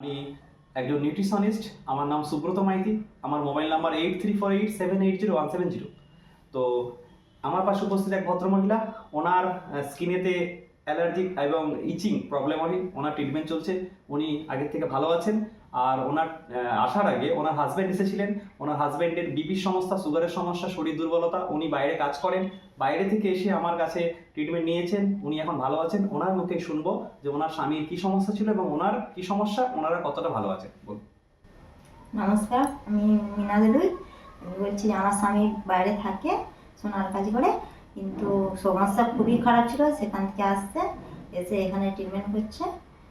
আমি একজন নিউট্রিশনিস্ট আমার নাম সুব্রত মাইতি, আমার mobile number eight three four eight seven eight zero one seven zero তো আমার পাশে উপস্থিত এক ভদ্রমহিলা, ওনার স্কিনেতে অ্যালার্জিক এবং ইচিং প্রবলেম হয়, ওনার ট্রিটমেন্ট চলছে, উনি আগের থেকে ভালো আছেন। আর ওনার আসার আগে ওনার হাজব্যান্ড এসেছিলেন, ওনার হাজব্যান্ডের বিপির সমস্যা সুগারের সমস্যা, শরীর দুর্বলতা, উনি বাইরে কাজ করেন। বাইরে থেকে এসে আমার কাছে ট্রিটমেন্ট নিয়েছেন, উনি এখন ভালো আছেন। ওনার মুখে শুনব যে ওনার স্বামীর কি সমস্যা ছিল এবং ওনার কি সমস্যা, ওনারা কতটা ভালো আছেন, বলুন। নমস্কার, আমি মিনা দেলুই। আমি বলছি আমার স্বামী বাইরে থাকে, সোনার কাজ করে। কিন্তু সমস্যা খুবই খারাপ ছিল সেখান থেকে আসছে এসে এখানে ট্রিটমেন্ট করছে।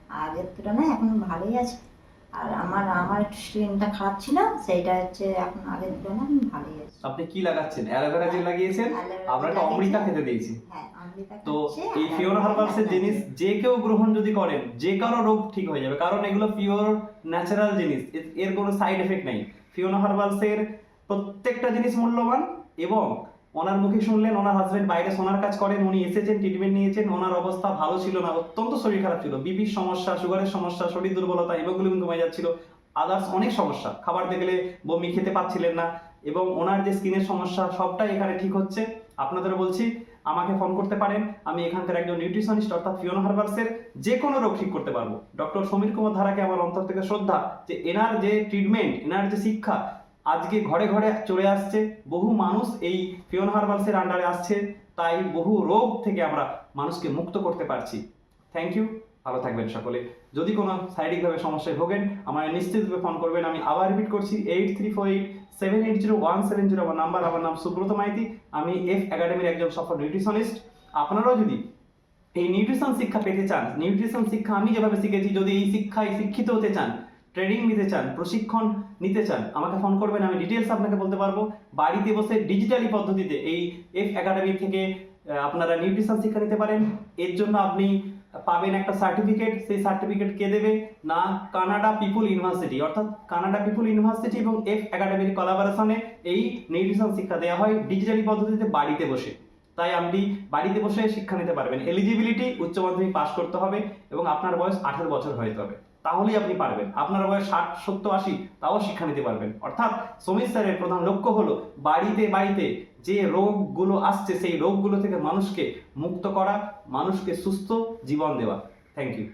আগের তুলনায় এখন ভালোই আছে। আর আমার আমার একটু স্কিনটা খারাপ ছিল সেইটা হচ্ছে এখন আগের তুলনায় ভালোই আছে। আপনি কি লাগাচ্ছেন? অ্যালোভেরা জেল লাগিয়েছেন? আমরা একটা অমৃতা খেতে দিয়েছি। হ্যাঁ তো এই ফিওর হার্বালসের জিনিস যে কেউ গ্রহণ যদি করেন যে কারও রোগ ঠিক হয়ে যাবে কারণ এগুলো পিওর ন্যাচারাল জিনিস। এর- এর কোনো সাইড এফেক্ট নেই। ফিওনা হার্বালসের প্রত্যেকটা জিনিস মূল্যবান এবং ওনার মুখে শুনলেন, ওনার হাজবেন্ড বাইরে সোনার কাজ করেন, উনি এসেছেন ট্রিটমেন্ট নিয়েছেন, ওনার অবস্থা ভালো ছিল না, অত্যন্ত শরীর খারাপ ছিল। বিপির সমস্যা, সুগারের সমস্যা, শরীর দুর্বলতা হিমোগ্লোবিন কমে যাচ্ছিল। আদার্স অনেক সমস্যা, খাবার দেখলে বমি খেতে পাচ্ছিলেন না। এবং ওনার যে স্কিনের সমস্যা, সবটাই এখানে ঠিক হচ্ছে। আপনাদের বলছি, আমাকে ফোন করতে পারেন, আমি এখানকার একজন নিউট্রিশনিস্ট অর্থাৎ ফিওনা হার্বালসের যে কোনো রোগ ঠিক করতে পারব। ডক্টর সমীর কুমার ধারাকে আমার অন্তর থেকে শ্রদ্ধা যে এনার যে ট্রিটমেন্ট এনার যে শিক্ষা আজকে ঘরে ঘরে চলে আসছে। বহু মানুষ এই ফিওনা হার্বালসের আন্ডারে আসছে। তাই বহু রোগ থেকে আমরা মানুষকে মুক্ত করতে পারছি। থ্যাংক ইউ ভালো থাকবেন সকলে। যদি কোনো শারীরিকভাবে সমস্যায় ভোগেন, আমায় নিশ্চিতভাবে ফোন করবেন। আমি আবার রিপিট করছি eight three four eight seven eight zero one seven zero আমার নাম্বার আমার নাম সুব্রত মাইতি। আমি এফ একাডেমির একজন সফল নিউট্রিশনিস্ট আপনারাও যদি এই নিউট্রিশন শিক্ষা পেতে চান নিউট্রিশন শিক্ষা আমি যেভাবে শিখেছি, যদি এই শিক্ষায় শিক্ষিত হতে চান ট্রেনিং নিতে চান, প্রশিক্ষণ নিতে চান, আমাকে ফোন করবেন, আমি ডিটেলস আপনাকে বলতে পারব। বাড়িতে বসে ডিজিটালি পদ্ধতিতে এই এফ একাডেমি থেকে আপনারা নিউট্রিশন শিক্ষা নিতে পারেন। এর জন্য আপনি পাবেন একটা সার্টিফিকেট সেই সার্টিফিকেট কে দেবে না কানাডা পিপুল ইউনিভার্সিটি, অর্থাৎ কানাডা পিপুল ইউনিভার্সিটি এবং এফ একাডেমির কলাবোরেশনে এই নিউট্রিশন শিক্ষা দেওয়া হয় ডিজিটালি পদ্ধতিতে বাড়িতে বসে। তাই আপনি বাড়িতে বসে শিক্ষা নিতে পারবেন। এলিজিবিলিটি উচ্চ মাধ্যমিক পাশ করতে হবে এবং আপনার বয়স আঠেরো বছর হতে হবে তাহলেই আপনি পারবেন। আপনার বয়স ষাট, সত্তর, আশি, তাও শিক্ষা নিতে পারবেন। অর্থাৎ সমীর স্যারের প্রধান লক্ষ্য হলো বাড়িতে বাড়িতে যে রোগগুলো আসছে, সেই রোগগুলো থেকে মানুষকে মুক্ত করা, মানুষকে সুস্থ জীবন দেওয়া। Thank you